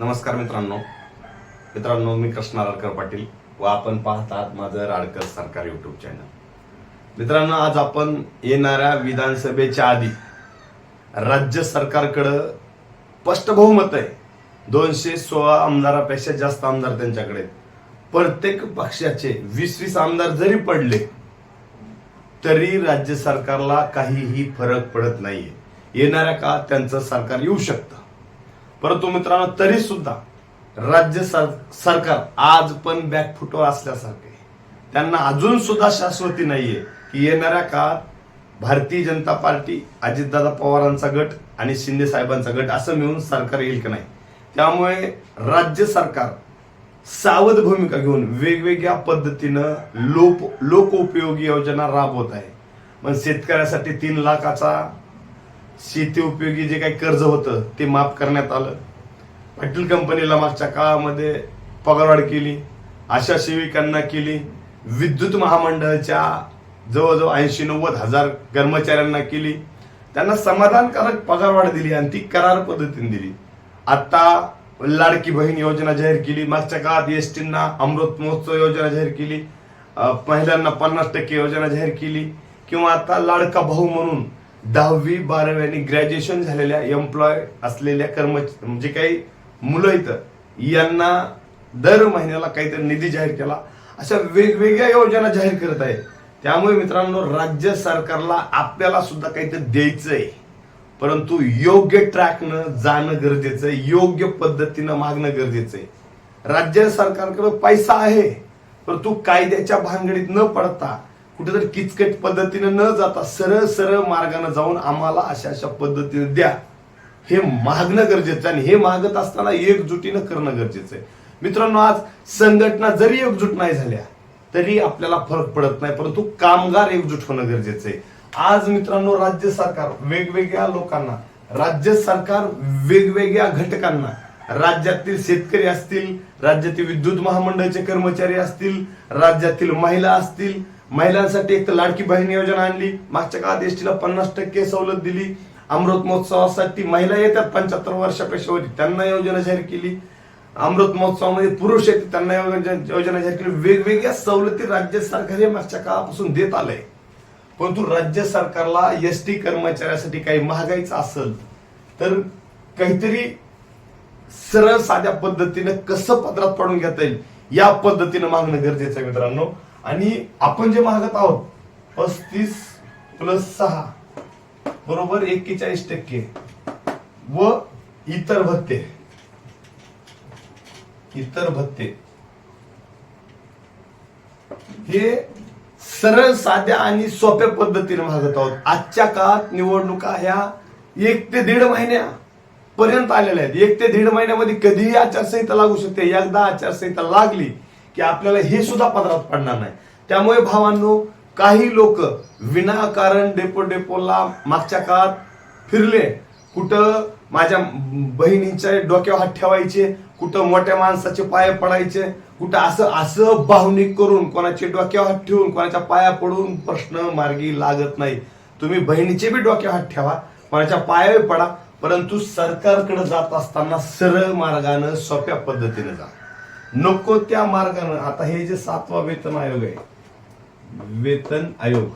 नमस्कार मित्रांनो. मित्रांनो मी कृष्णा राडकर पाटील व आपण पाहतात माझं राडकर सरकार युट्यूब चॅनल मित्रांनो आज आपण येणाऱ्या विधानसभेच्या आधी राज्य सरकारकडं स्पष्ट बहुमत आहे. दोनशे सोळा आमदारापेक्षा जास्त आमदार त्यांच्याकडे प्रत्येक पक्षाचे वीस वीस आमदार जरी पडले तरी राज्य सरकारला काहीही फरक पडत नाहीये. येणाऱ्या काळात त्यांचं सरकार येऊ शकतं. परंतु मित्रांनो तरी सुद्धा राज्य सर सरकार आज पण बॅकफुटवर असल्यासारखे त्यांना अजून सुद्धा शाश्वती नाहीये की येणाऱ्या काळात भारतीय जनता पार्टी अजितदादा पवारांचा गट आणि शिंदे साहेबांचा गट असं मिळून सरकार येईल की नाही. त्यामुळे राज्य सरकार सावध भूमिका घेऊन वेगवेगळ्या पद्धतीनं लोप लोकोपयोगी योजना राबवत आहे. मग शेतकऱ्यासाठी तीन लाखाचा शेती उपयोगी जे काही कर्ज होतं ते माफ करण्यात आलं. पाटील कंपनीला मागच्या काळामध्ये पगारवाढ केली आशा सेविकांना केली. विद्युत महामंडळाच्या जवळजवळ ऐंशी नव्वद हजार कर्मचाऱ्यांना केली. त्यांना समाधानकारक पगारवाढ दिली आणि ती करार पद्धतीने दिली. आता लाडकी बहीण योजना जाहीर केली. मागच्या काळात एस टींना अमृत महोत्सव योजना जाहीर केली. महिलांना पन्नास टक्के योजना जाहीर केली. किंवा आता लाडका भाऊ म्हणून दहावी बारावी आणि ग्रॅज्युएशन झालेल्या एम्प्लॉय असलेल्या कर्मचारी म्हणजे काही मुलं इथं यांना दर महिन्याला काहीतरी निधी जाहीर केला. अशा वेगवेगळ्या योजना जाहीर करत आहेत. त्यामुळे मित्रांनो राज्य सरकारला आपल्याला सुद्धा काहीतरी द्यायचंय. परंतु योग्य ट्रॅकनं जाणं गरजेचं आहे योग्य पद्धतीनं मागणं गरजेचं आहे राज्य सरकारकडे पैसा आहे परंतु कायद्याच्या भानगडीत न पडता कुठेतरी किचकट पद्धतीनं न जाता सरळ सरळ मार्गाने जाऊन आम्हाला अशा अशा पद्धतीने द्या. हे मागणं गरजेचं आहे आणि हे मागत असताना एकजुटीनं करणं गरजेचं आहे. मित्रांनो आज संघटना जरी एकजूट नाही झाल्या तरी आपल्याला फरक पडत नाही परंतु कामगार एकजूट होणं गरजेचं आहे. आज मित्रांनो राज्य सरकार वेगवेगळ्या लोकांना राज्य सरकार वेगवेगळ्या घटकांना राज्यातील शेतकरी असतील राज्यातील विद्युत महामंडळाचे कर्मचारी असतील राज्यातील महिला असतील महिलांसाठी एक तर लाडकी बहीण योजना आणली. मागच्या काळात एसटीला पन्नास टक्के सवलत दिली. अमृत महोत्सवासाठी महिला येतात पंच्याहत्तर वर्षापेक्षा वरती त्यांना योजना जाहीर केली. अमृत महोत्सवामध्ये पुरुष येते त्यांना योजना जाहीर केली. वेगवेगळ्या सवलती राज्य सरकार हे मागच्या काळापासून देत आलंय. परंतु राज्य सरकारला एस टी कर्मचाऱ्यासाठी काही महागाईचं असेल तर काहीतरी सरळ साध्या पद्धतीनं कसं पदरात पडून घेता येईल या पद्धतीनं मागणं गरजेचं आहे मित्रांनो. आणि आपण जे मागत आहोत पस्तीस प्लस सहा बरोबर एक्केचाळीस टक्के व इतर भत्ते. इतर भत्ते. हे सरळ साध्या आणि सोप्या पद्धतीने मागत आहोत. आजच्या काळात निवडणुका ह्या एक ते दीड महिन्या पर्यंत आलेल्या आहेत. एक ते दीड महिन्यामध्ये कधीही आचारसंहिता लागू शकते. एकदा आचारसंहिता लागली की आपल्याला हे सुद्धा पदरात पडणार नाही. त्यामुळे भावांनो काही लोक विनाकारण डेपो डेपोला मागच्या काळात फिरले. कुठं माझ्या बहिणीच्या डोक्यावर हात ठेवायचे कुठं मोठ्या माणसाचे पाय पडायचे कुठं असं असं भावनिक करून कोणाचे डोक्यावर हात ठेवून कोणाच्या पाया पडून प्रश्न मार्गी लागत नाही. तुम्ही बहिणीचे बी डोक्यावर हात ठेवा कोणाच्या पायावर पडा परंतु सरकारकडे जात असताना सरळ मार्गानं सोप्या पद्धतीने जा. नको त्या मार्गानं. आता हे जे सातवा वेतन आयोग आहे वेतन आयोग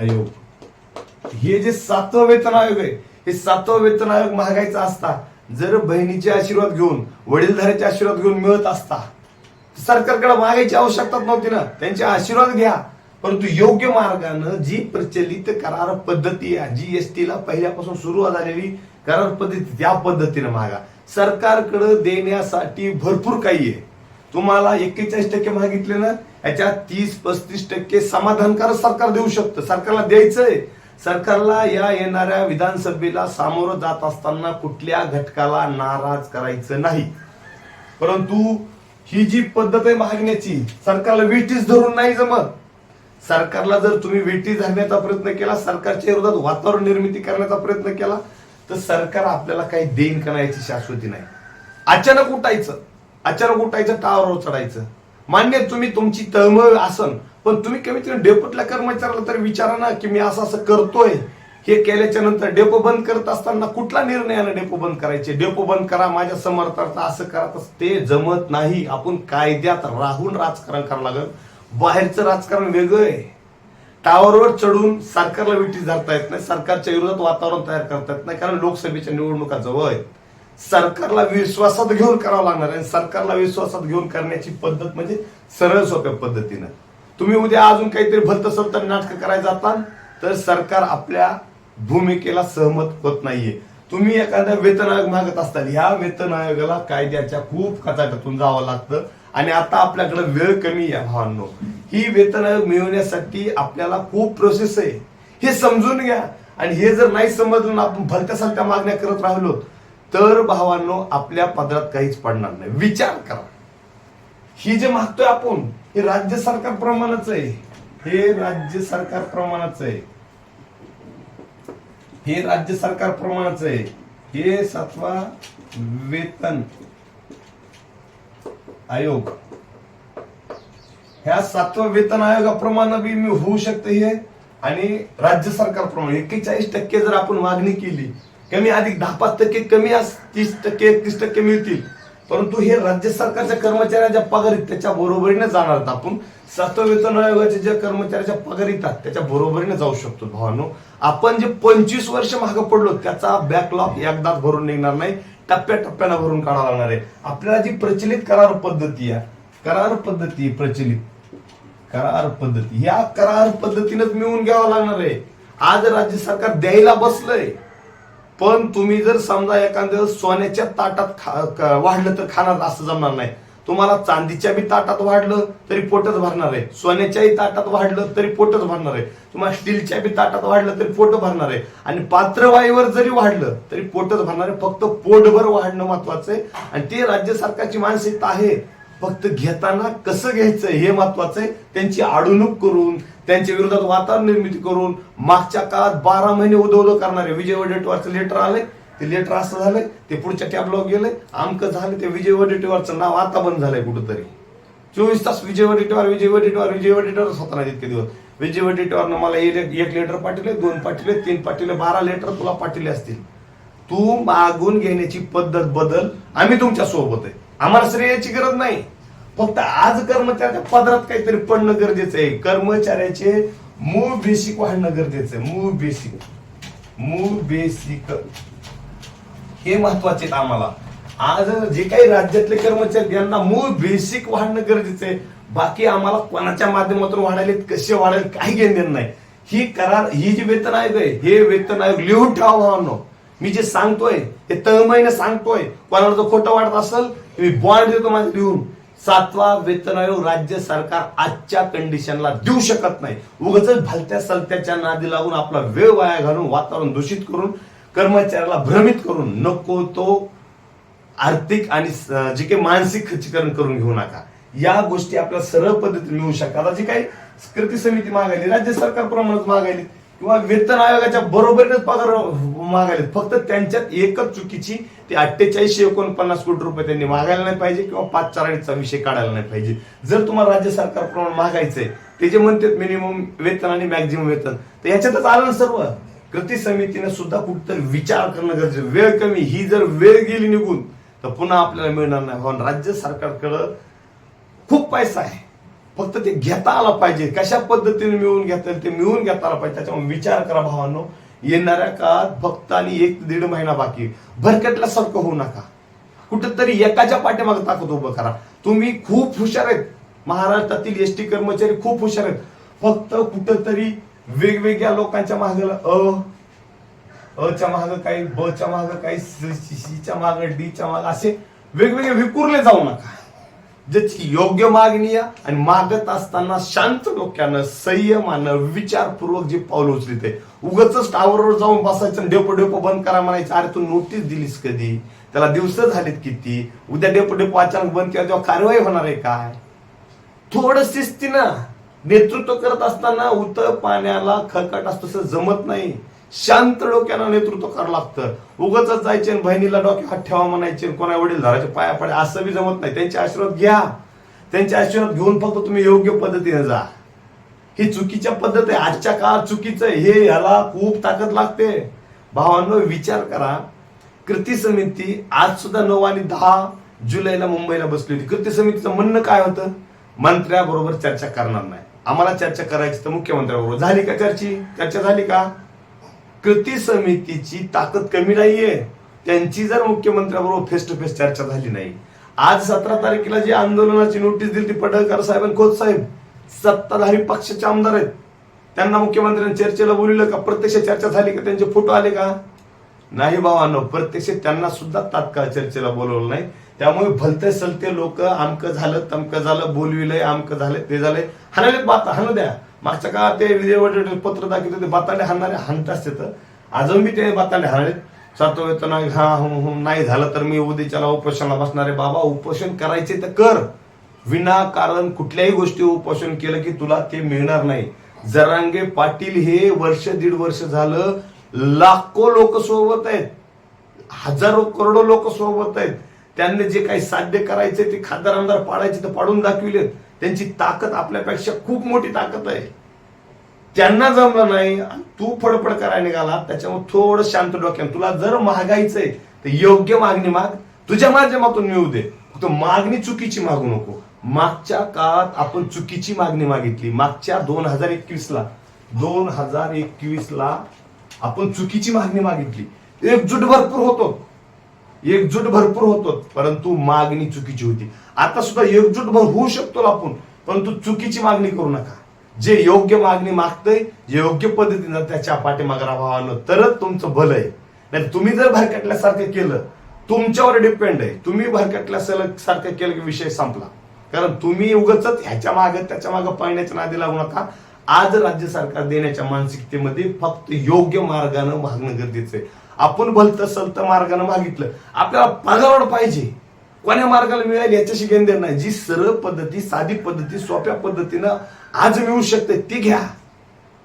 आयोग. हे जे सातवा वेतन आयोग आहे हे सातवा वेतन आयोग मागायचा असता. जर बहिणीचे आशीर्वाद घेऊन वडीलधाऱ्याचे आशीर्वाद घेऊन मिळत असता सरकारकडे मागायची आवश्यकता नव्हती ना. त्यांचे आशीर्वाद घ्या. परंतु योग्य मार्गानं जी प्रचलित करार पद्धती आहे जी एस ला पहिल्यापासून सुरू झालेली करार पद्धती त्या पद्धतीनं मागा. सरकारकडे देण्यासाठी भरपूर काही आहे. तुम्हाला एक्केचाळीस टक्के मागितले ना याच्यात तीस पस्तीस टक्के समाधानकारक सरकार देऊ शकतं. सरकारला द्यायचंय. सरकारला या येणाऱ्या विधानसभेला सामोरं जात असताना कुठल्या घटकाला नाराज करायचं नाही. परंतु ही जी पद्धत आहे मागण्याची सरकारला वेटीस धरून नाही जमत. सरकारला जर तुम्ही वेटी धरण्याचा प्रयत्न केला सरकारच्या विरोधात वातावरण निर्मिती करण्याचा प्रयत्न केला तर सरकार आपल्याला काही देईन का नाही याची शाश्वती नाही. अचानक उठायचं. अचानक उठायचं टावरवर चढायचं. मान्य तुम्ही तुमची तळमळ असन पण तुम्ही कमीत कमी डेपोटल्या कर्मचाऱ्याला तरी विचारा ना की मी असं असं करतोय. हे केल्याच्यानंतर डेपो बंद करत असताना कुठला निर्णय आला डेपो बंद करायचे? डेपो बंद करा माझ्या समर्थार्थ असं करा तसं ते जमत नाही. आपण कायद्यात राहून राजकारण करावं लागेल. बाहेरचं राजकारण वेगळं आहे. टावरवर चढून सरकारला विटी धरता येत नाही सरकारच्या विरोधात वातावरण तयार करता येत नाही कारण लोकसभेच्या निवडणुका जवळ आहेत. सरकारला विश्वासात घेऊन करावं लागणार आहे आणि सरकारला विश्वासात घेऊन करण्याची पद्धत म्हणजे सरळ सोप्या पद्धतीनं. तुम्ही उद्या अजून काहीतरी भलत सलत नाटक करायला जाता तर सरकार आपल्या भूमिकेला सहमत होत नाहीये. तुम्ही एखाद्या वेतन आयोग मागत असताल ह्या वेतन आयोगाला कायद्याच्या खूप कचाट्यातून जावं लागतं आणि आता आपल्याकडे वेळ कमी आहे भावांनो. ही वेतन आयोग मिळवण्यासाठी आपल्याला खूप प्रोसेस आहे. हे समजून घ्या. आणि हे जर नाही समजलं आपण भलत्या सलत्या मागण्या करत राहिलो तर भावांनो आपल्या पदरात काहीच पडणार नाही. विचार करा. ही जे मागतोय आपण हे राज्य सरकार प्रमाणच आहे. हे राज्य सरकार प्रमाणच आहे. हे राज्य सरकार प्रमाणच आहे. हे सातवा वेतन आयोग. ह्या सातव्या वेतन आयोगाप्रमाणे बी मी होऊ शकते हे. आणि राज्य सरकारप्रमाणे एक्केचाळीस टक्के जर आपण मागणी केली कमी अधिक दहा पाच टक्के कमी अस तीस टक्के एकतीस टक्के मिळतील. परंतु हे राज्य सरकारच्या कर्मचाऱ्याच्या पगार त्याच्या बरोबरीने जाणार आपण. सातव्या वेतन आयोगाच्या ज्या कर्मचाऱ्याच्या पगार येतात त्याच्या बरोबरीने जाऊ शकतो. भावानो आपण जे पंचवीस वर्ष मागे पडलो त्याचा बॅकलॉग एकदाच भरून निघणार नाही. टप्प्याटप्प्यानं भरून काढावं लागणार आहे. आपल्याला जी प्रचलित करार पद्धती आहे करार पद्धती प्रचलित. करार पद्धती. या करार पद्धतीनंच मिळवून घ्यावं लागणार आहे. आज राज्य सरकार द्यायला बसलंय. पण तुम्ही जर समजा एखाद्या सोन्याच्या ताटात वाढलं तर खाणार असं जमणार नाही. तुम्हाला चांदीच्या बी ताटात वाढलं तरी पोटच भरणार आहे. सोन्याच्याही ताटात वाढलं तरी पोटच भरणार आहे. तुम्हाला स्टीलच्या बी ताटात वाढलं तरी पोट भरणार आहे. आणि पात्रवाईवर जरी वाढलं तरी पोटच भरणार आहे. फक्त पोटभर वाढणं महत्वाचं आहे. आणि ते राज्य सरकारची मानसिकता आहे. फक्त घेताना कसं घ्यायचं हे महत्वाचं आहे. त्यांची आडवणूक करून त्यांच्या विरोधात वातावरण निर्मिती करून मागच्या काळात बारा महिने उदो उदो करणारे विजय वडेट्टीवारचं लेटर आलंय. ते लेटर असं झालंय ते पुढच्या टॅबलॉग गेलंय. आमकं झालं ते विजय वडेट्टीवारचं नाव आता बंद झालंय कुठंतरी. चोवीस तास विजय वडेट्टीवार विजय वडेट्टीवार विजय वडेट्टीवारच होता नाही इतके दिवस. विजय वडेट्टीवारनं मला एक एक लेटर पाठवले दोन पाठवले तीन पाठवले बारा लेटर तुला पाठवले असतील. तू मागून घेण्याची पद्धत बदल आम्ही तुमच्यासोबत आहे. आम्हाला श्रेयाची गरज नाही. फक्त आज कर्मचाऱ्याच्या पदरात काहीतरी पडणं गरजेचं आहे. कर्मचाऱ्याचे मूळ बेसिक वाढणं गरजेचं आहे. मूळ बेसिक मूळ बेसिक हे महत्त्वाचे आहेत आम्हाला. आज जे काही राज्यातले कर्मचारी यांना मूळ बेसिक वाढणं गरजेचं आहे. बाकी आम्हाला कोणाच्या माध्यमातून वाढायले कसे वाढायला काही घेणं देणं नाही. ही करार ही जी वेतन आयोग आहे हे वेतन आयोग लिहून ठेवा भावांनो. मी जे सांगतोय ते तळमळीने सांगतोय. कोणाला जर खोटं वाटत असेल मी बॉन्ड देतो माझं लिहून. सातवा वेतन आयोग राज्य सरकार आजच्या कंडिशनला देऊ शकत नाही. उगच भलत्या सलत्याच्या नादी लागून आपला वेळ वाया घालून वातावरण दूषित करून कर्मचाऱ्याला भ्रमित करून नको तो आर्थिक आणि जे काही मानसिक खच्चीकरण करून घेऊ नका. या गोष्टी आपल्याला सरळ पद्धतीने मिळू शकतात. जी काही कृती समिती मागायली राज्य सरकार प्रमाणात मागायली. किंवा वेतन आयोगाच्या बरोबरीनेच पगार मागायला फक्त त्यांच्यात एकच चुकीची ते अठ्ठेचाळीसशे एकोणपन्नास कोटी रुपये त्यांनी मागायला नाही पाहिजे किंवा पाच चाराणीचा विषय काढायला नाही पाहिजे. जर तुम्हाला राज्य सरकारप्रमाणे मागायचंय ते जे म्हणतात मिनिमम वेतन आणि मॅक्झिमम वेतन तर याच्यातच आलं ना सर्व. कृती समितीने सुद्धा कुठतरी विचार करणं गरजेचं. वेळ कमी ही जर वेळ गेली निघून तर पुन्हा आपल्याला मिळणार नाही. हो, राज्य सरकारकडं खूप पैसा आहे. फक्त ते घेता आला पाहिजे. कशा पद्धतीने मिळवून घेता येईल ते मिळवून घेता आला पाहिजे. त्याच्यामुळे विचार करा भावांनो. येणाऱ्या काळात फक्त आणि एक दीड महिना बाकी भरकटल्यासारखं होऊ नका. कुठेतरी एकाच्या पाठीमागे ताकद उभं करा. तुम्ही खूप हुशार आहेत. महाराष्ट्रातील एस टी कर्मचारी खूप हुशार आहेत. फक्त कुठंतरी वेगवेगळ्या लोकांच्या मागेला अ अच्या मागं काही ब च्या काही सीच्या मागं डीच्या डी च्या असे वेगवेगळे विकुरले जाऊ नका. ज्याची योग्य मागणी आहे आणि मागत असताना शांत डोक्यानं संयमानं विचारपूर्वक जे पाऊल उचलते उगच टावरवर जाऊन बसायचं डेपो डेपो बंद करा म्हणायचं अरे तू नोटीस दिलीस कधी? त्याला दिवस झालेत किती? उद्या डेपो डेपो अचानक बंद केला तेव्हा कारवाई होणार आहे काय? थोडं शिस्तीनं नेतृत्व करत असताना उत पाण्याला खळकट असतो जमत नाही. शांत डोक्यानं नेतृत्व करावं लागतं. उगच जायचे आणि बहिणीला डोक्या हात ठेवा म्हणायचे आणि कोणा वडीलधाराच्या पाया पडे असं बी जमत नाही. त्यांचे आशीर्वाद घ्या. त्यांचे आशीर्वाद घेऊन फक्त तुम्ही योग्य पद्धतीने जा. ही चुकीच्या पद्धत आहे. आजच्या काळात चुकीचं हे याला खूप ताकद लागते. भावांनो विचार करा. कृती समिती आज सुद्धा नऊ आणि दहा जुलैला मुंबईला बसली होती. कृती समितीचं म्हणणं काय होतं? मंत्र्याबरोबर चर्चा करणार नाही. आम्हाला चर्चा करायची तर मुख्यमंत्र्याबरोबर. झाली का चर्ची? चर्चा झाली का? कृती समितीची ताकद कमी नाहीये. त्यांची जर मुख्यमंत्र्याबरोबर फेस टू फेस चर्चा झाली नाही. आज सतरा तारखेला जी आंदोलनाची नोटीस दिली ती पडळकर साहेब आणि खोत साहेब. सत्ताधारी पक्षाचे आमदार आहेत. त्यांना मुख्यमंत्र्यांनी चर्चेला बोलवलं का? प्रत्यक्ष चर्चा झाली का? त्यांचे फोटो आले का? नाही बाबांनो प्रत्यक्ष त्यांना सुद्धा तात्काळ चर्चेला बोलवलं नाही. त्यामुळे भलते सलते लोक आमकं झालं तमकं झालं बोलविलंय आमकं झालं ते झालंय. हाणाले बात हाणू द्या. मागच्या काळात ते विजय पत्र दाखवत होते बाताडे हाणणारे हाणताच तर. अजून मी ते बाताडे हाणले सातो येतो नाही हा हो नाही झालं तर मी उद्याच्याला उपोषणाला बसणारे बाबा उपोषण करायचे तर कर. विनाकारण कुठल्याही गोष्टी उपोषण केलं की तुला ते मिळणार नाही. जरांगे पाटील हे वर्ष दीड वर्ष झालं लाखो लोक सोबत आहेत. हजारो करोडो लोक सोबत आहेत. त्यांनी जे काही साध्य करायचे ते खासदार आमदार पाडायचे तर पाडून दाखविलेत. त्यांची ताकद आपल्यापेक्षा खूप मोठी ताकद आहे. त्यांना जमलं नाही तू फडफड करायला निघाला त्याच्यामुळे थोडं शांत डोक्यान तुला जर महागाईचंय तर योग्य मागणी माग. तुझ्या माध्यमातून मिळू दे. फक्त मागणी चुकीची मागू नको. मागच्या काळात आपण चुकीची मागणी मागितली. मागच्या दोन हजार एकवीस ला दोन हजार एकवीस ला आपण चुकीची मागणी मागितली. एकजूट भरपूर होतो. एकजूट भरपूर होतो परंतु मागणी चुकीची होती. आता सुद्धा एकजूट भर होऊ शकतो आपण परंतु चुकीची मागणी करू नका. जे योग्य मागणी मागतंय जे योग्य पद्धतीनं त्याच्या पाठीमागे राहावं तरच तुमचं भलं आहे. नाही तुम्ही जर भरकटल्यासारखं केलं तुमच्यावर डिपेंड आहे. तुम्ही भरकटल्या सलग सारखं केलं की विषय संपला. कारण तुम्ही उगच ह्याच्या मागे त्याच्यामागे पाहण्याच्या नादी लागू नका. आज राज्य सरकार देण्याच्या मानसिकतेमध्ये फक्त योग्य मार्गानं मागणं गरजेचं आहे. आपण भलतं सलतं मार्गानं मागितलं. आपल्याला पगारवाढ पाहिजे. कोण्या मार्गाला मिळेल याच्याशी घेणं देणार नाही. जी सरळ पद्धती साधी पद्धती सोप्या पद्धतीनं आज मिळू शकते ती घ्या.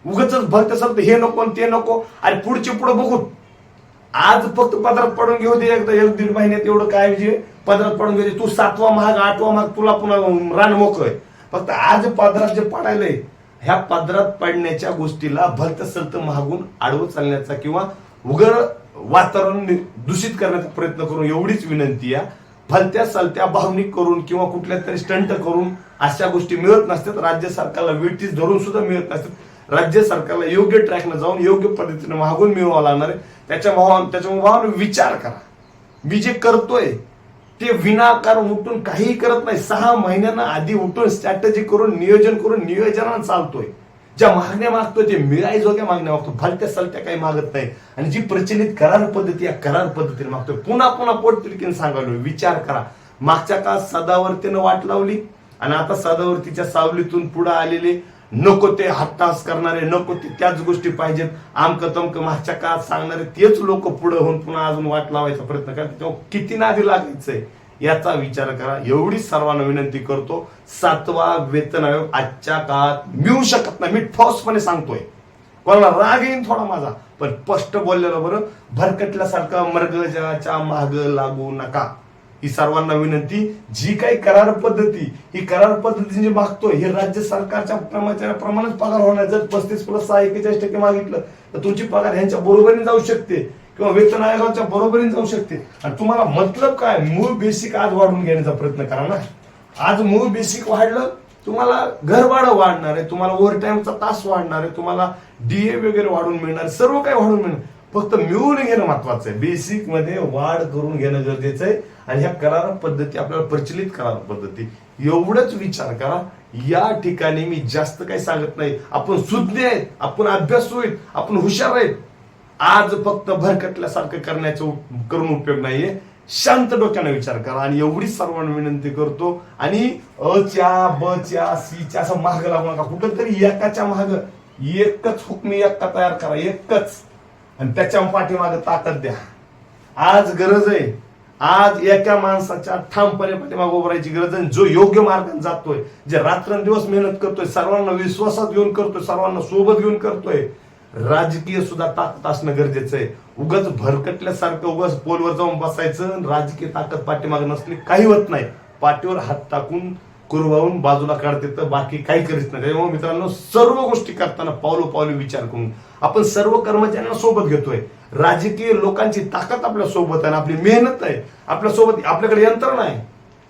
उगच भलतं सलत हे नको आणि ते नको. आणि पुढचे पुढे बघू आज फक्त पदरात पडून घेऊ दे एकदा एक दीड महिन्यात एवढं काय म्हणजे पदरात पडून घेऊ दे. तू सातवा महाग आठवा महाग तुला पुन्हा रान मोकळ फक्त आज पदरात जे पडायलंय ह्या पदरात पडण्याच्या गोष्टीला भलत सलत महागून आडवं चालण्याचा किंवा उघड वातावरण दूषित करण्याचा प्रयत्न करून एवढीच विनंती आहे. भलत्या सलत्या भावनिक करून किंवा कुठल्या तरी स्टंट करून अशा गोष्टी मिळत नसतात. राज्य सरकारला वेटीस धरून सुद्धा मिळत नसतात. राज्य सरकारला योग्य ट्रॅकनं जाऊन योग्य पद्धतीने मागून मिळवावं लागणार आहे. त्याच्या भावान त्याच्या भावानं विचार करा. मी जे करतोय ते विनाकारण उठून काहीही करत नाही. सहा महिन्यांना आधी उठून स्ट्रॅटजी करून नियोजन करून नियोजनानं चालतोय. ज्या मागण्या मागतो ते मिळायजोग्या मागण्या मागतो भलत्या सलत्या काही मागत नाही. आणि जी प्रचलित करार पद्धती या करार पद्धतीने मागतोय. पुन्हा पुन्हा पोटतिडकीने सांगालो विचार करा. मागच्या काळात सदावर्तीनं वाट लावली आणि आता सदावर्तीच्या सावलीतून पुढे आलेले नको ते हट्टास करणारे नको ते त्याच गोष्टी पाहिजेत. आमक तमक मागच्या काळात सांगणारे तेच लोक पुढे होऊन पुन्हा अजून वाट लावायचा प्रयत्न करतात. तेव्हा किती नादी लागायचंय. याचा विचार करा. एवढीच सर्वांना विनंती करतो सातवा वेतन आयोग आजच्या काळात मिळू शकत नाही. मी ठोसपणे सांगतोय. कोणाला राग येईन थोडा माझा पण स्पष्ट बोललेलं बरं भरकटल्यासारखा मर्गजाच्या माग लागू नका. ही सर्वांना विनंती जी काही करार पद्धती ही करार पद्धती जे मागतोय हे राज्य सरकारच्या कर्मचाऱ्याप्रमाणेच पगार होणार. जर पस्तीस प्लस सहा एकेचाळीस टक्के मागितलं तर तुमची पगार ह्यांच्या बरोबरीने जाऊ शकते. किंवा वेतन आयोगाच्या बरोबरीने जाऊ शकते. आणि तुम्हाला मतलब काय? मूळ बेसिक आज वाढवून घेण्याचा प्रयत्न करा ना. आज मूळ बेसिक वाढलं तुम्हाला घरवाडं वाढणार आहे तुम्हाला ओव्हर टाइमचा तास वाढणार आहे तुम्हाला डीए वगैरे वाढून मिळणार सर्व काही वाढून मिळणार फक्त मिळून घेणं महत्वाचं आहे. बेसिकमध्ये वाढ करून घेणं गरजेचं आहे. आणि ह्या करार पद्धती आपल्याला प्रचलित करार पद्धती एवढंच विचार करा. या ठिकाणी मी जास्त काही सांगत नाही. आपण सुज्ञ आहेत आपण अभ्यासू आहेत आपण हुशार आहेत. आज फक्त भरकटल्यासारखं करण्याचं उप- करून उपयोग नाहीये. शांत डोक्याने विचार करा आणि एवढीच सर्वांना विनंती करतो. आणि अच्या बच्या सीच्या असं महाग लागू नका. कुठंतरी एकाच्या महाग एकच हुकमी एक्का तयार करा. एकच. आणि त्याच्या पाठीमाग ताकद द्या. आज गरज आहे. आज एका माणसाच्या ठामपणे पाठीमाग उभं राहायची गरज आहे. जो योग्य मार्गाने जातोय जे रात्रंदिवस मेहनत करतोय सर्वांना विश्वासात घेऊन करतोय सर्वांना सोबत घेऊन करतोय राजकीय सुद्धा ताकद असणं गरजेचं आहे. उगाच भरकटल्यासारखं उगाच पोलवर जाऊन बसायचं राजकीय ताकद पाठीमागे नसली काही होत नाही. पाठीवर हात टाकून कुरवावून बाजूला काढते तर बाकी काही करीत नाही. त्यामुळे मित्रांनो सर्व गोष्टी करताना पावलो पावली विचार करून आपण सर्व कर्मचाऱ्यांना सोबत घेतोय. राजकीय लोकांची ताकद आपल्यासोबत आहे आणि आपली मेहनत आहे. आपल्यासोबत आपल्याकडे यंत्रणा आहे.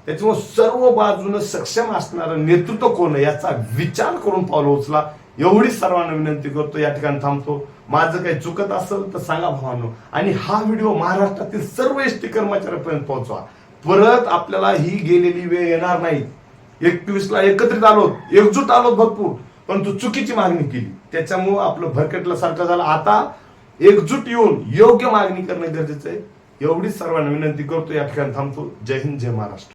त्याच्यामुळे सर्व बाजूनं सक्षम असणारं नेतृत्व कोण आहे याचा विचार करून पावलं उचला. एवढी सर्वांना विनंती करतो या ठिकाणी थांबतो. माझं काही चुकत असेल तर सांगा भावानो. आणि हा व्हिडिओ महाराष्ट्रातील सर्व एस टी कर्मचाऱ्यांपर्यंत पोहोचवा. परत आपल्याला ही गेलेली वेळ येणार नाही. एकवीस ला एकत्रित आलो एकजूट आलो भरपूर परंतु चुकीची मागणी केली. त्याच्यामुळं आपलं भरकटला सारखं झालं. आता एकजूट येऊन योग्य मागणी करणं गरजेचं आहे. एवढीच सर्वांना विनंती करतो या ठिकाणी थांबतो. जय हिंद जय महाराष्ट्र.